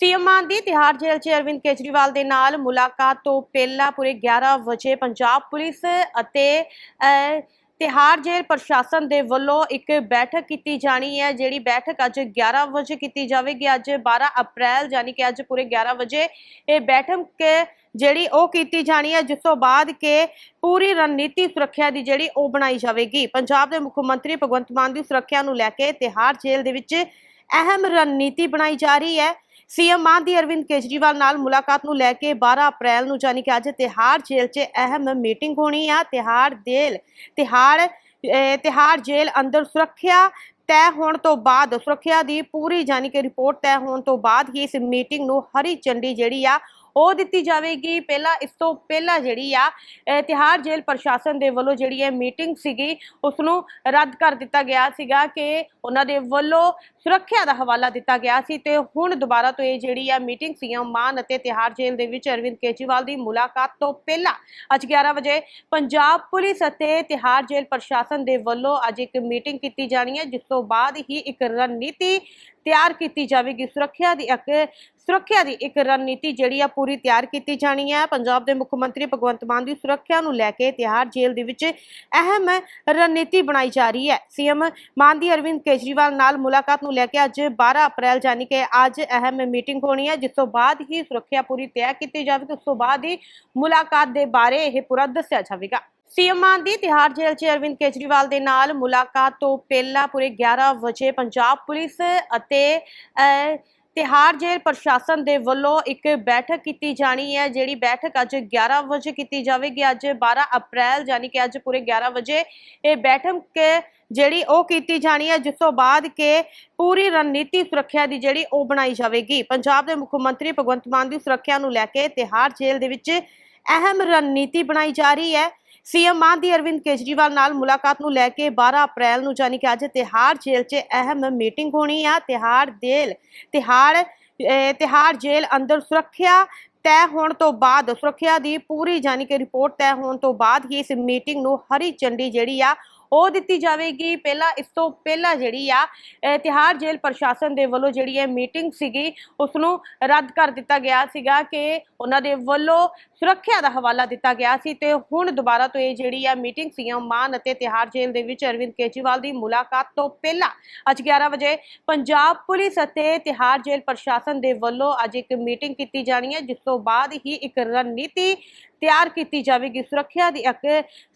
CM Mann ਦੀ ਤਿਹਾੜ ਜੇਲ੍ਹ 'ਚ ਅਰਵਿੰਦ ਕੇਜਰੀਵਾਲ ਦੇ ਨਾਲ ਮੁਲਾਕਾਤ ਤੋਂ ਪਹਿਲਾਂ ਪੂਰੇ 11 ਵਜੇ ਪੰਜਾਬ ਪੁਲਿਸ ਅਤੇ ਅਹ, ਤਿਹਾੜ ਜੇਲ੍ਹ ਪ੍ਰਸ਼ਾਸਨ ਦੇ ਵੱਲੋਂ ਇੱਕ ਬੈਠਕ ਕੀਤੀ ਜਾਣੀ ਹੈ ਜਿਹੜੀ ਬੈਠਕ ਅੱਜ 11 ਵਜੇ ਕੀਤੀ ਜਾਵੇਗੀ। ਅੱਜ 12 ਅਪ੍ਰੈਲ ਯਾਨੀ ਕਿ ਅੱਜ ਪੂਰੇ 11 ਵਜੇ ਇਹ ਬੈਠਕ ਜਿਹੜੀ ਉਹ ਕੀਤੀ ਜਾਣੀ ਹੈ ਜਿਸ ਤੋਂ ਬਾਅਦ ਕਿ ਪੂਰੀ ਰਣਨੀਤੀ ਸੁਰੱਖਿਆ ਦੀ ਜਿਹੜੀ ਉਹ ਬਣਾਈ ਜਾਵੇਗੀ। ਪੰਜਾਬ ਦੇ ਮੁੱਖ ਮੰਤਰੀ ਭਗਵੰਤ ਮਾਨ ਦੀ ਸੁਰੱਖਿਆ ਨੂੰ ਲੈ ਕੇ ਤਿਹਾੜ ਜੇਲ੍ਹ ਦੇ ਵਿੱਚ ਅਹਿਮ ਰਣਨੀਤੀ ਬਣਾਈ ਜਾ ਰਹੀ ਹੈ। ਸੀਐਮ ਮਾਨ ਦੀ ਅਰਵਿੰਦ ਕੇਜਰੀਵਾਲ ਨਾਲ ਮੁਲਾਕਾਤ ਨੂੰ ਲੈ ਕੇ 12 ਅਪ੍ਰੈਲ ਨੂੰ ਜਾਨੀ ਕਿ ਅੱਜ ਤਿਹਾੜ ਜੇਲ੍ਹ 'ਚ ਅਹਿਮ ਮੀਟਿੰਗ ਹੋਣੀ ਆ। ਤਿਹਾੜ ਜੇਲ੍ਹ, ਤਿਹਾੜ ਤਿਹਾੜ ਜੇਲ੍ਹ ਅੰਦਰ ਸੁਰੱਖਿਆ ਤੈਅ ਹੋਣ ਤੋਂ ਬਾਅਦ, ਸੁਰੱਖਿਆ ਦੀ ਪੂਰੀ ਜਾਨੀ ਕਿ ਰਿਪੋਰਟ ਤੈਅ ਹੋਣ ਤੋਂ ਬਾਅਦ ਹੀ ਇਸ ਮੀਟਿੰਗ ਨੂੰ ਹਰੀ ਝੰਡੀ ਜਿਹੜੀ ਆ ਉਹ ਦਿੱਤੀ ਜਾਵੇਗੀ। ਪਹਿਲਾਂ ਇਸ ਤੋਂ ਪਹਿਲਾਂ ਜਿਹੜੀ ਆ ਅਹ, ਜੇਲ੍ਹ ਪ੍ਰਸ਼ਾਸਨ ਦੇ ਵੱਲੋਂ ਜਿਹੜੀ ਹੈ ਮੀਟਿੰਗ ਸੀਗੀ ਉਸ ਨੂੰ ਰੱਦ ਕਰ ਦਿੱਤਾ ਗਿਆ ਸੀਗਾ ਕਿ ਉਹਨਾਂ ਦੇ ਵੱਲੋਂ ਸੁਰੱਖਿਆ ਦਾ ਹਵਾਲਾ ਦਿੱਤਾ ਗਿਆ ਸੀ ਤੇ ਹੁਣ ਦੁਬਾਰਾ ਤੋਂ ਇਹ ਜਿਹੜੀ ਆ ਮੀਟਿੰਗ ਸੀਐਮ ਮਾਨ ਅਤੇ ਤਿਹਾੜ ਜੇਲ੍ਹ ਦੇ ਵਿੱਚ ਅਰਵਿੰਦ ਕੇਜਰੀਵਾਲ ਦੀ ਮੁਲਾਕਾਤ ਤੋਂ ਪਹਿਲਾਂ ਅੱਜ 11 ਵਜੇ ਪੰਜਾਬ ਪੁਲਿਸ ਅਤੇ ਤਿਹਾੜ ਜੇਲ੍ਹ ਪ੍ਰਸ਼ਾਸਨ ਦੇ ਵੱਲੋਂ ਅੱਜ ਇੱਕ ਮੀਟਿੰਗ ਕੀਤੀ ਜਾਣੀ ਹੈ ਜਿਸ ਤੋਂ ਬਾਅਦ ਹੀ ਇੱਕ ਰਣਨੀਤੀ ਤਿਆਰ ਕੀਤੀ ਜਾਵੇਗੀ। ਸੁਰੱਖਿਆ ਦੀ ਇੱਕ, ਸੁਰੱਖਿਆ ਦੀ ਇੱਕ ਰਣਨੀਤੀ ਜਿਹੜੀ ਆ ਪੂਰੀ ਤਿਆਰ ਕੀਤੀ ਜਾਣੀ ਹੈ ਪੰਜਾਬ ਦੇ ਮੁੱਖ ਮੰਤਰੀ ਭਗਵੰਤ ਮਾਨ ਦੀ ਸੁਰੱਖਿਆ ਨੂੰ ਲੈ ਕੇ ਤਿਹਾੜ ਜੇਲ੍ਹ ਦੇ ਵਿੱਚ ਅਹਿਮ ਰਣਨੀਤੀ ਬਣਾਈ ਜਾ ਰਹੀ ਹੈ। ਸੀਐਮ ਮਾਨ ਦੀ ਅਰਵਿੰਦ ਕੇਜਰੀਵਾਲ ਨਾਲ ਮੁਲਾਕਾਤ ਨੂੰ ਲੈ ਕੇ ਅੱਜ 12 ਅਪ੍ਰੈਲ ਜਾਨੀ ਕਿ ਅੱਜ ਅਹਿਮ ਮੀਟਿੰਗ ਹੋਣੀ ਹੈ, ਜਿਸ ਤੋਂ ਬਾਅਦ ਹੀ ਸੁਰੱਖਿਆ ਪੂਰੀ ਤਿਆਰ ਕੀਤੀ ਜਾਵੇਗੀ। ਉਸ ਤੋਂ ਬਾਅਦ ਹੀ ਮੁਲਾਕਾਤ ਦੇ ਬਾਰੇ ਇਹ ਪੂਰਾ ਦੱਸਿਆ ਜਾਵੇਗਾ। ਸੀਐਮ ਮਾਨ ਦੀ ਤਿਹਾੜ ਜੇਲ੍ਹ 'ਚ ਅਰਵਿੰਦ ਕੇਜਰੀਵਾਲ ਦੇ ਨਾਲ ਮੁਲਾਕਾਤ ਤੋਂ ਪਹਿਲਾਂ ਪੂਰੇ 11 ਵਜੇ ਪੰਜਾਬ ਪੁਲਿਸ ਅਤੇ ਅਹ, ਤਿਹਾੜ ਜੇਲ੍ਹ ਪ੍ਰਸ਼ਾਸਨ ਦੇ ਵੱਲੋਂ ਇੱਕ ਬੈਠਕ ਕੀਤੀ ਜਾਣੀ ਹੈ ਜਿਹੜੀ ਬੈਠਕ ਅੱਜ 11 ਵਜੇ ਕੀਤੀ ਜਾਵੇਗੀ। ਅੱਜ 12 ਅਪ੍ਰੈਲ ਯਾਨੀ ਕਿ ਅੱਜ ਪੂਰੇ 11 ਵਜੇ ਇਹ ਬੈਠਕ ਜਿਹੜੀ ਉਹ ਕੀਤੀ ਜਾਣੀ ਹੈ ਜਿਸ ਤੋਂ ਬਾਅਦ ਕਿ ਪੂਰੀ ਰਣਨੀਤੀ ਸੁਰੱਖਿਆ ਦੀ ਜਿਹੜੀ ਉਹ ਬਣਾਈ ਜਾਵੇਗੀ। ਪੰਜਾਬ ਦੇ ਮੁੱਖ ਮੰਤਰੀ ਭਗਵੰਤ ਮਾਨ ਦੀ ਸੁਰੱਖਿਆ ਨੂੰ ਲੈ ਕੇ ਤਿਹਾੜ ਜੇਲ੍ਹ ਦੇ ਵਿੱਚ ਅਹਿਮ ਰਣਨੀਤੀ ਬਣਾਈ ਜਾ ਰਹੀ ਹੈ। ਸੀਐਮ ਮਾਨ ਦੀ ਅਰਵਿੰਦ ਕੇਜਰੀਵਾਲ ਨਾਲ ਮੁਲਾਕਾਤ ਨੂੰ ਲੈ ਕੇ 12 ਅਪ੍ਰੈਲ ਨੂੰ ਜਾਨੀ ਕਿ ਅੱਜ ਤਿਹਾੜ ਜੇਲ੍ਹ 'ਚ ਅਹਿਮ ਮੀਟਿੰਗ ਹੋਣੀ ਆ। ਤਿਹਾੜ ਜੇਲ੍ਹ, ਤਿਹਾੜ ਤਿਹਾੜ ਜੇਲ੍ਹ ਅੰਦਰ ਸੁਰੱਖਿਆ ਤੈਅ ਹੋਣ ਤੋਂ ਬਾਅਦ, ਸੁਰੱਖਿਆ ਦੀ ਪੂਰੀ ਜਾਨੀ ਕਿ ਰਿਪੋਰਟ ਤੈਅ ਹੋਣ ਤੋਂ ਬਾਅਦ ਹੀ ਇਸ ਮੀਟਿੰਗ ਨੂੰ ਹਰੀ ਚੰਡੀ ਜਿਹੜੀ ਆ ਉਹ ਦਿੱਤੀ ਜਾਵੇਗੀ। ਪਹਿਲਾਂ ਇਸ ਤੋਂ ਪਹਿਲਾਂ ਜਿਹੜੀ ਆ ਤਿਹਾਰ ਜੇਲ੍ਹ ਪ੍ਰਸ਼ਾਸਨ ਦੇ ਵੱਲੋਂ ਜਿਹੜੀ ਹੈ ਮੀਟਿੰਗ ਸੀਗੀ ਉਸ ਨੂੰ ਰੱਦ ਕਰ ਦਿੱਤਾ ਗਿਆ ਸੀਗਾ ਕਿ ਉਹਨਾਂ ਦੇ ਵੱਲੋਂ ਸੁਰੱਖਿਆ ਦਾ ਹਵਾਲਾ ਦਿੱਤਾ ਗਿਆ ਸੀ ਤੇ ਹੁਣ ਦੁਬਾਰਾ ਤੋਂ ਇਹ ਜਿਹੜੀ ਆ ਮੀਟਿੰਗ ਸੀਐਮ ਮਾਨ ਅਤੇ ਤਿਹਾੜ ਜੇਲ੍ਹ ਦੇ ਵਿੱਚ ਅਰਵਿੰਦ ਕੇਜਰੀਵਾਲ ਦੀ ਮੁਲਾਕਾਤ ਤੋਂ ਪਹਿਲਾਂ ਅੱਜ 11 ਵਜੇ ਪੰਜਾਬ ਪੁਲਿਸ ਅਤੇ ਤਿਹਾੜ ਜੇਲ੍ਹ ਪ੍ਰਸ਼ਾਸਨ ਦੇ ਵੱਲੋਂ ਅੱਜ ਇੱਕ ਮੀਟਿੰਗ ਕੀਤੀ ਜਾਣੀ ਹੈ, ਜਿਸ ਤੋਂ ਬਾਅਦ ਹੀ ਇੱਕ ਰਣਨੀਤੀ ਤਿਆਰ ਕੀਤੀ ਜਾਵੇਗੀ। ਸੁਰੱਖਿਆ ਦੀ ਇੱਕ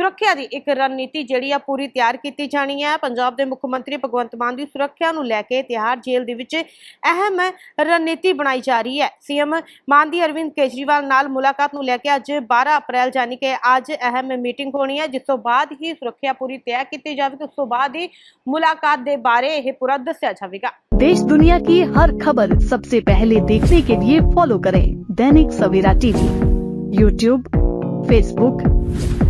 ਸੁਰੱਖਿਆ ਦੀ ਇੱਕ ਰਣਨੀਤੀ ਜਿਹੜੀ ਆ ਪੂਰੀ ਤਿਆਰ ਕੀਤੀ ਜਾਣੀ ਹੈ ਪੰਜਾਬ ਦੇ ਮੁੱਖ ਮੰਤਰੀ ਭਗਵੰਤ ਮਾਨ ਦੀ ਸੁਰੱਖਿਆ ਨੂੰ ਲੈ ਕੇ ਤਿਹਾੜ ਜੇਲ੍ਹ ਦੇ ਵਿੱਚ ਅਹਿਮ ਰਣਨੀਤੀ ਬਣਾਈ ਜਾ ਰਹੀ ਹੈ ਸੀਐਮ ਮਾਨ ਦੀ ਅਰਵਿੰਦ ਕੇਜਰੀਵਾਲ ਨਾਲ ਮੁਲਾਕਾਤ ਨੂੰ ਲੈ ਕੇ ਅੱਜ 12 ਅਪ੍ਰੈਲ ਜਾਨੀ ਕਿ ਅੱਜ ਅਹਿਮ ਮੀਟਿੰਗ ਹੋਣੀ ਹੈ ਜਿਸ ਤੋਂ ਬਾਅਦ ਹੀ ਸੁਰੱਖਿਆ ਪੂਰੀ ਤਿਆਰ ਕੀਤੀ ਜਾਵੇਗੀ ਉਸ ਤੋਂ ਬਾਅਦ ਹੀ ਮੁਲਾਕਾਤ ਦੇ ਬਾਰੇ ਇਹ ਪੂਰਾ ਦੱਸਿਆ ਜਾਵੇਗਾ देश दुनिया की हर खबर सबसे पहले देखने के लिए फॉलो करें Dainik Savera TV YouTube Facebook